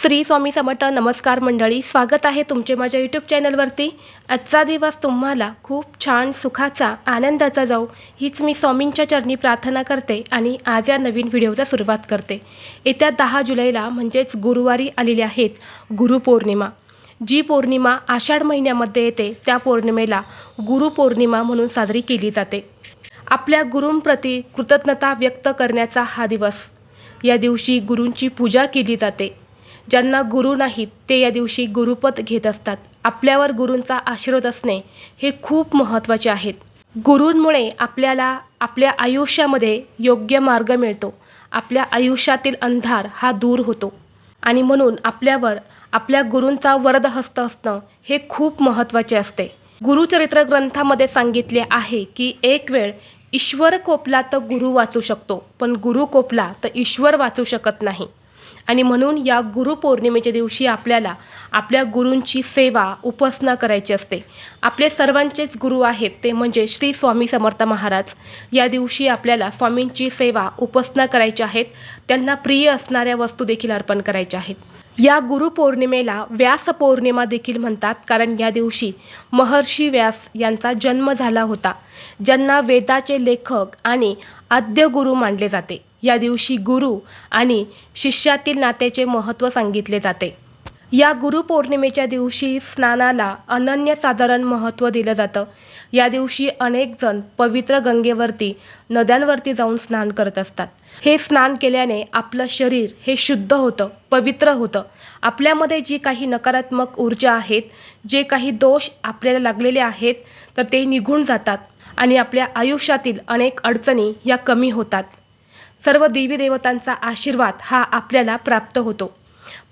श्री स्वामी समर्थ नमस्कार मंडळी स्वागत आहे तुमचे माझ्या यूट्यूब चॅनलवरती आजचा दिवस तुम्हाला खूप छान सुखाचा आनंदाचा जाऊ हीच मी स्वामींच्या चरणी प्रार्थना करते आणि आज या नवीन व्हिडिओला सुरुवात करते. येत्या दहा जुलैला म्हणजेच गुरुवारी आलेली आहेत गुरुपौर्णिमा जी पौर्णिमा आषाढ महिन्यामध्ये येते त्या पौर्णिमेला गुरुपौर्णिमा म्हणून साजरी केली जाते. आपल्या गुरूंप्रती कृतज्ञता व्यक्त करण्याचा हा दिवस. या दिवशी गुरूंची पूजा केली जाते. ज्यांना गुरु नाहीत ते या दिवशी गुरुपद घेत असतात. आपल्यावर गुरूंचा आशीर्वाद असणे हे खूप महत्त्वाचे आहेत. गुरूंमुळे आपल्याला आपल्या आयुष्यामध्ये योग्य मार्ग मिळतो. आपल्या आयुष्यातील अंधार हा दूर होतो. आणि म्हणून आपल्यावर आपल्या गुरूंचा वरदहस्त असणं हे खूप महत्त्वाचे असते. गुरुचरित्र ग्रंथामध्ये सांगितले आहे की एक वेळ ईश्वर कोपला तर गुरु वाचू शकतो पण गुरु कोपला तर ईश्वर वाचू शकत नाही. आणि म्हणून या गुरुपौर्णिमेच्या दिवशी आपल्याला आपल्या गुरूंची सेवा उपासना करायची असते. आपले सर्वांचेच गुरु आहेत ते म्हणजे श्री स्वामी समर्थ महाराज. या दिवशी आपल्याला स्वामींची सेवा उपासना करायची आहेत. त्यांना प्रिय असणाऱ्या वस्तू देखील अर्पण करायच्या आहेत. या गुरुपौर्णिमेला व्यास पौर्णिमा देखील म्हणतात कारण या दिवशी महर्षी व्यास यांचा जन्म झाला होता. ज्यांना वेदाचे लेखक आणि आद्य गुरु मानले जाते. या दिवशी गुरु आणि शिष्यातील नात्याचे महत्त्व सांगितले जाते. या गुरुपौर्णिमेच्या दिवशी स्नानाला अनन्यसाधारण महत्त्व दिलं जातं. या दिवशी अनेकजण पवित्र गंगेवरती नद्यांवरती जाऊन स्नान करत असतात. हे स्नान केल्याने आपलं शरीर हे शुद्ध होतं पवित्र होतं. आपल्यामध्ये जी काही नकारात्मक ऊर्जा आहेत जे काही दोष आपल्याला लागलेले आहेत तर ते निघून जातात आणि आपल्या आयुष्यातील अनेक अडचणी या कमी होतात. सर्व देवी देवतांचा आशीर्वाद हा आपल्याला प्राप्त होतो.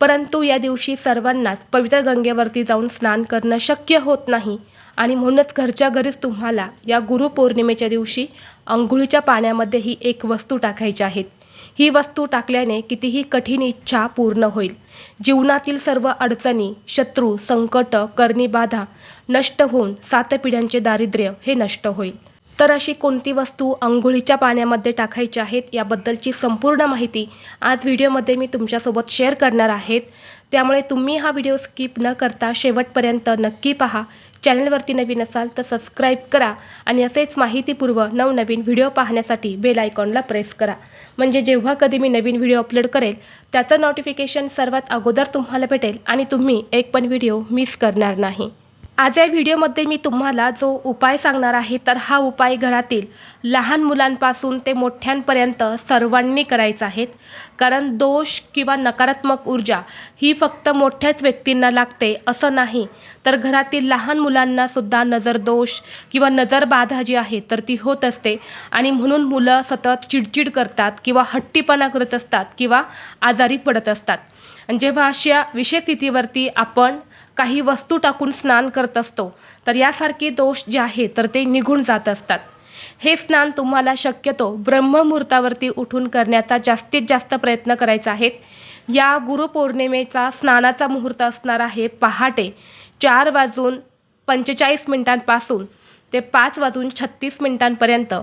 परंतु या दिवशी सर्वांनाच पवित्र गंगेवरती जाऊन स्नान करणं शक्य होत नाही आणि म्हणूनच घरच्या घरीच तुम्हाला या गुरुपौर्णिमेच्या दिवशी अंघोळीच्या पाण्यामध्ये ही एक वस्तू टाकायची आहेत ही वस्तू टाकल्याने कितीही कठीण इच्छा पूर्ण होईल. जीवनातील सर्व अडचणी शत्रू संकट करणी बाधा नष्ट होऊन सात पिढ्यांचे दारिद्र्य हे नष्ट होईल. तर अशी कोणती वस्तू अंघोळीच्या पाण्यामध्ये टाकायची आहेत याबद्दलची संपूर्ण माहिती आज व्हिडिओमध्ये मी तुमच्यासोबत शेअर करणार आहेत. त्यामुळे तुम्ही हा व्हिडिओ स्किप न करता शेवटपर्यंत नक्की पहा. चॅनलवरती नवीन असाल तर सबस्क्राईब करा आणि असेच माहितीपूर्व नवनवीन व्हिडिओ पाहण्यासाठी बेल आयकॉनला प्रेस करा. म्हणजे जेव्हा कधी मी नवीन व्हिडिओ अपलोड करेल त्याचं नोटिफिकेशन सर्वात अगोदर तुम्हाला भेटेल आणि तुम्ही एक पण व्हिडिओ मिस करणार नाही. आज या व्हिडिओमध्ये मी तुम्हाला जो उपाय सांगणार आहे तर हा उपाय घरातील लहान मुलांपासून ते मोठ्यांपर्यंत सर्वांनी करायचा आहे. कारण दोष किंवा नकारात्मक ऊर्जा ही फक्त मोठ्याच व्यक्तींना लागते असं नाही. तर घरातील लहान मुलांनासुद्धा नजरदोष किंवा नजरबाधा जी आहे तर ती होत असते. आणि म्हणून मुलं सतत चिडचिड करतात किंवा हट्टीपणा करत असतात किंवा आजारी पडत असतात. जेव्हा अशा विषय स्थितीवरती आपण काही वस्तू टाकून स्नान करत असतो तर यासारखे दोष जे आहे तर ते निघून जात असतात. हे स्नान तुम्हाला शक्यतो ब्रह्ममुहूर्तावरती उठून करण्याचा जास्तीत जास्त प्रयत्न करायचा आहे. या गुरुपौर्णिमेचा स्नानाचा मुहूर्त असणार आहे पहाटे चार वाजून पंचेचाळीस मिनिटांपासून ते पाच वाजून छत्तीस मिनिटांपर्यंत.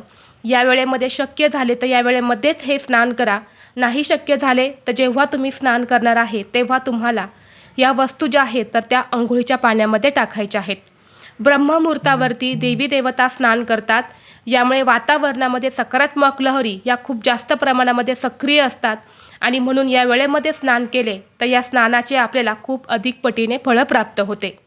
या वेळेमध्ये शक्य झाले तर या वेळेमध्येच हे स्नान करा. नाही शक्य झाले तर जेव्हा तुम्ही स्नान करणार आहे तेव्हा तुम्हाला या वस्तू ज्या आहेत तर त्या अंघोळीच्या पाण्यामध्ये टाकायच्या आहेत. ब्रह्ममुहूर्तावरती देवी देवता स्नान करतात. यामुळे वातावरणामध्ये सकारात्मक लहरी या खूप जास्त प्रमाणामध्ये सक्रिय असतात. आणि म्हणून या वेळेमध्ये स्नान केले तर या स्नानाचे आपल्याला खूप अधिक पटीने फळं प्राप्त होते.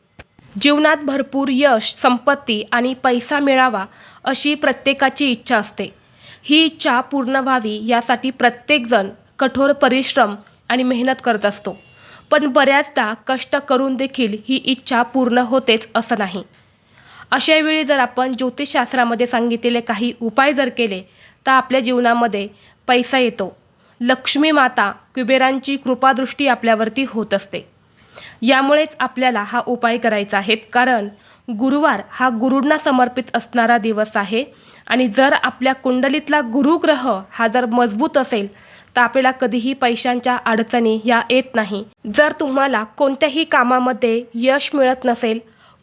जीवनात भरपूर यश संपत्ती आणि पैसा मिळावा अशी प्रत्येकाची इच्छा असते. ही इच्छा पूर्ण व्हावी यासाठी प्रत्येकजण कठोर परिश्रम आणि मेहनत करत असतो. पण बऱ्याचदा कष्ट करून देखील ही इच्छा पूर्ण होतेच असं नाही. अशा वेळी जर आपण ज्योतिषशास्त्रामध्ये सांगितलेले काही उपाय जर केले तर आपल्या जीवनामध्ये पैसा येतो. लक्ष्मी माता कुबेरांची कृपादृष्टी आपल्यावरती होत असते. यामुळेच आपल्याला हा उपाय करायचा आहे कारण गुरुवार हा गुरूंना समर्पित असणारा दिवस आहे आणि जर आपल्या कुंडलीतला गुरुग्रह हा जर मजबूत असेल तर आपल्याला कधीही पैशांच्या अडचणी या येत नाही. जर तुम्हाला कोणत्याही कामामध्ये यश मिळत नसेल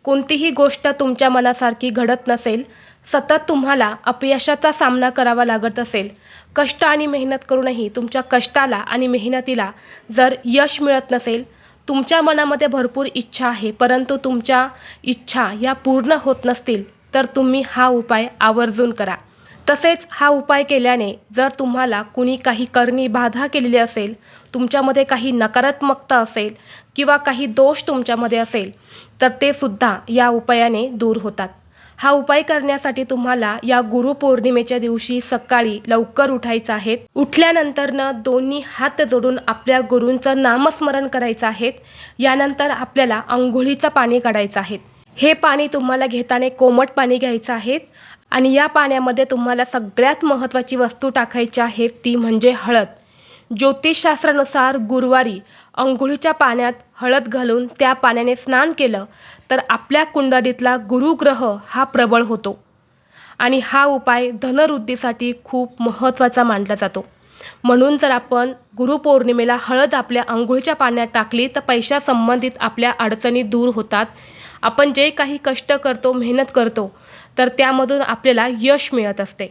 कोणतीही गोष्ट तुमच्या मनासारखी घडत नसेल सतत तुम्हाला अपयशाचा सामना करावा लागत असेल. कष्ट आणि मेहनत करूनही तुमच्या कष्टाला आणि मेहनतीला जर यश मिळत नसेल तुमच्या मनामध्ये भरपूर इच्छा आहे परंतु तुमच्या इच्छा या पूर्ण होत नसतील तर तुम्ही हा उपाय आवर्जून करा. तसेच हा उपाय केल्याने जर तुम्हाला कुणी काही करणी बाधा केलेली असेल तुमच्यामध्ये काही नकारात्मकता असेल किंवा काही दोष तुमच्यामध्ये असेल तर ते सुद्धा या उपायाने दूर होतात. हा उपाय करण्यासाठी तुम्हाला या गुरुपौर्णिमेच्या दिवशी सकाळी लवकर उठायचं आहे. उठल्यानंतरनं दोन्ही हात जोडून आपल्या गुरूंचं नामस्मरण करायचं आहे. यानंतर आपल्याला आंघोळीचं पाणी काढायचं आहे. हे पाणी तुम्हाला घेताना कोमट पाणी घ्यायचं आहे. आणि या पाण्यामध्ये तुम्हाला सगळ्यात महत्त्वाची वस्तू टाकायची आहे ती म्हणजे हळद. ज्योतिषशास्त्रानुसार गुरुवारी अंघोळीच्या पाण्यात हळद घालून त्या पाण्याने स्नान केलं तर आपल्या कुंडलीतला गुरुग्रह हा प्रबळ होतो. आणि हा उपाय धनवृद्धीसाठी खूप महत्त्वाचा मानला जातो. म्हणून जर आपण गुरुपौर्णिमेला हळद आपल्या आंघोळीच्या पाण्यात टाकली तर पैशासंबंधित आपल्या अडचणी दूर होतात. आपण जे काही कष्ट करतो मेहनत करतो तर त्यामधून आपल्याला यश मिळत असते.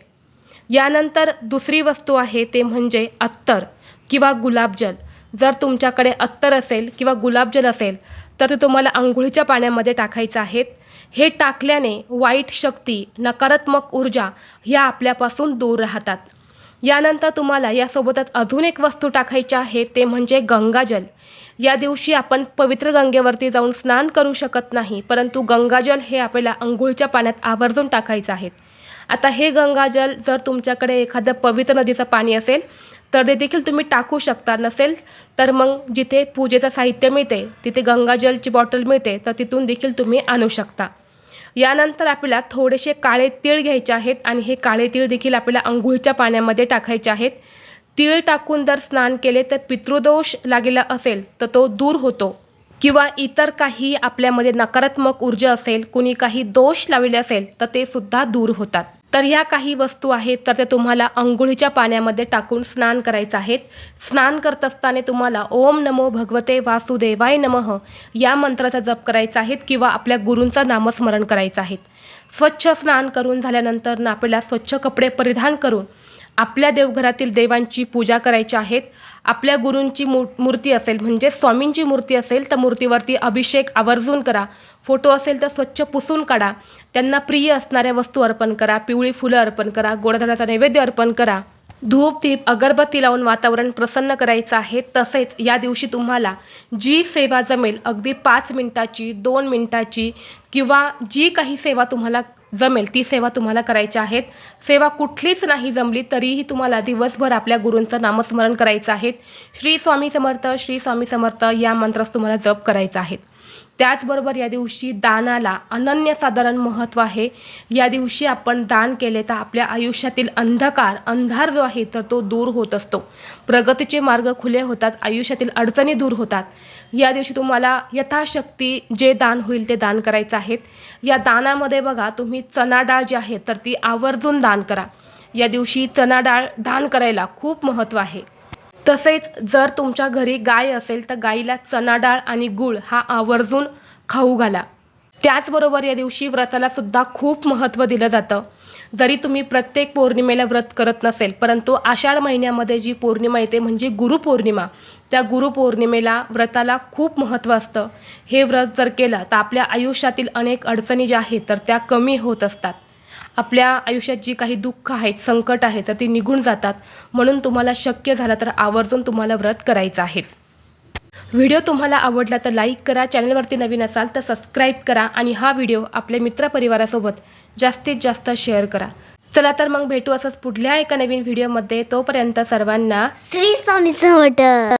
यानंतर दुसरी वस्तू आहे ते म्हणजे अत्तर किंवा गुलाबजल. जर तुमच्याकडे अत्तर असेल किंवा गुलाबजल असेल तर ते तुम्हाला आंघोळीच्या पाण्यामध्ये टाकायचं आहेत. हे टाकल्याने वाईट शक्ती नकारात्मक ऊर्जा ह्या आपल्यापासून दूर राहतात. यानंतर तुम्हाला यासोबतच अजून एक वस्तू टाकायची आहे ते म्हणजे गंगाजल. या दिवशी आपण पवित्र गंगेवरती जाऊन स्नान करू शकत नाही परंतु गंगाजल हे आपल्याला अंघोळीच्या पाण्यात आवर्जून टाकायचं आहे. आता हे गंगाजल जर तुमच्याकडे एखादं पवित्र नदीचं पाणी असेल तर ते देखील तुम्ही टाकू शकता. नसेल तर मग जिथे पूजेचं साहित्य मिळते तिथे गंगाजलची बॉटल मिळते तर तिथून देखील तुम्ही आणू शकता. यानंतर आपल्याला थोडेसे काळे तीळ घ्यायचे आहेत आणि हे काळे तीळ देखील आपल्याला अंघोळीच्या पाण्यामध्ये टाकायचे आहेत. तीळ टाकून जर स्नान केले तर पितृदोष लागलेला असेल तर तो दूर होतो. किंवा इतर काही आपल्यामध्ये नकारात्मक ऊर्जा असेल कुणी काही दोष लावले असेल तर ते सुद्धा दूर होतात. तर ह्या काही वस्तू आहेत तर ते तुम्हाला अंघोळीच्या पाण्यामध्ये टाकून स्नान करायचं आहेत. स्नान करत असताना तुम्हाला ओम नमो भगवते वासुदेवाय नमः या मंत्राचा जप करायचा आहे किंवा आपल्या गुरूंचं नामस्मरण करायचं आहे. स्वच्छ स्नान करून झाल्यानंतर आपल्याला स्वच्छ कपडे परिधान करून आपल्या देवघरातील देवांची पूजा करायची आहेत. आपल्या गुरूंची मू मूर्ती असेल म्हणजे स्वामींची मूर्ती असेल तर मूर्तीवरती अभिषेक आवर्जून करा. फोटो असेल तर स्वच्छ पुसून काढा. त्यांना प्रिय असणाऱ्या वस्तू अर्पण करा. पिवळी फुलं अर्पण करा. गोडधडाचा नैवेद्य अर्पण करा. धूप दीप अगरबत्ती लावून वातावरण प्रसन्न करायचं आहे. तसेच या दिवशी तुम्हाला जी सेवा जमेल अगदी पाच मिनिटाची दोन मिनिटाची किंवा जी काही सेवा तुम्हाला जमेल. ती सेवा तुम्हाला करायची आहेत. सेवा कुठलीच नाही जमली तरीही तुम्हाला दिवसभर आपल्या गुरूंचं नामस्मरण करायचं आहे. श्री स्वामी समर्थ श्री स्वामी समर्थ या मंत्रास तुम्हाला जप करायचा आहे. त्याचबरोबर या दिवशी दानाला अनन्यसाधारण महत्त्व आहे. या दिवशी आपण दान केले तर आपल्या आयुष्यातील अंधकार अंधार जो आहे तर तो दूर होत असतो. प्रगतीचे मार्ग खुले होतात आयुष्यातील अडचणी दूर होतात. या दिवशी तुम्हाला यथाशक्ती जे दान होईल ते दान करायचं आहे. या दानामध्ये बघा तुम्ही चना डाळ जी आहे तर ती आवर्जून दान करा. या दिवशी चना डाळ दान करायला खूप महत्त्व आहे. तसेच जर तुमच्या घरी गाय असेल तर गाईला चना डाळ आणि गूळ हा आवर्जून खाऊ घाला. त्याचबरोबर या दिवशी व्रताला सुद्धा खूप महत्त्व दिलं जातं. जरी तुम्ही प्रत्येक पौर्णिमेला व्रत करत नसेल परंतु आषाढ महिन्यामध्ये जी पौर्णिमा येते म्हणजे गुरुपौर्णिमा त्या गुरुपौर्णिमेला व्रताला खूप महत्त्व असतं. हे व्रत जर केलं तर आपल्या आयुष्यातील अनेक अडचणी ज्या आहेत तर त्या कमी होत असतात. आपल्या आयुष्यात जी काही दुःख आहेत संकट आहे तर ती निघून जातात. म्हणून तुम्हाला शक्य झालं तर आवर्जून तुम्हाला व्रत करायचं आहे. व्हिडिओ तुम्हाला आवडला तर लाईक करा चॅनलवरती नवीन असाल तर सबस्क्राईब करा आणि हा व्हिडिओ आपल्या मित्रपरिवारासोबत जास्तीत जास्त शेअर करा. चला तर मग भेटू असंच पुढल्या एका नवीन व्हिडिओमध्ये. तोपर्यंत सर्वांना श्री स्वामी